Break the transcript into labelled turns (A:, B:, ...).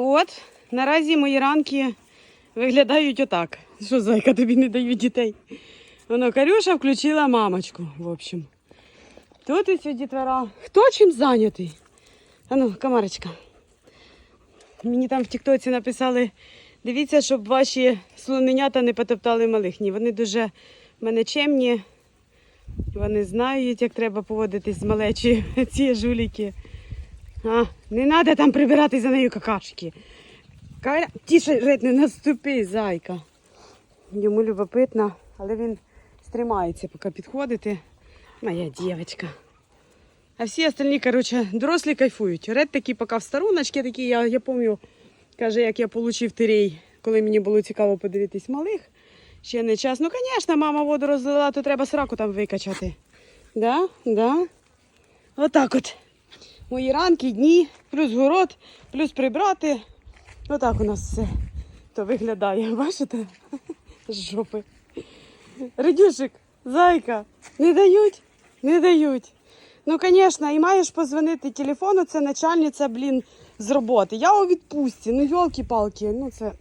A: От, наразі мої ранки виглядають отак. Що, зайка, тобі не дають дітей? Воно Карюша включила мамочку, в общем. Тут ось дітвора. Хто чим зайнятий? Ану, камарочка. Мені там в Тіктоці написали: дивіться, щоб ваші слоненята не потоптали малих. Ні, вони дуже мене чемні. Вони знають, як треба поводитись з малечі ці жуліки. А, не треба там прибирати за нею какашки. Тіше ред, не наступи, зайка. Йому любопитно, але він стримається, поки підходити. Моя дівчинка. А всі остальні, коротше, дорослі кайфують. Ред такий поки в старуночки, такі, я, я пам'ятаю, каже, як я отримав тирей, коли мені було цікаво подивитись малих. Ще не час. Ну, звісно, мама воду розлила, то треба сраку там викачати. Да? Да? Отак от. Мої ранки, дні, плюс город, плюс прибрати. Отак у нас все то виглядає. Бачите? З жопи. Радюшик, зайка, не дають? Не дають. Ну, звісно, і маєш позвонити телефону, це начальниця, блін, з роботи. Я у відпустці, ну йолки-палки, ну це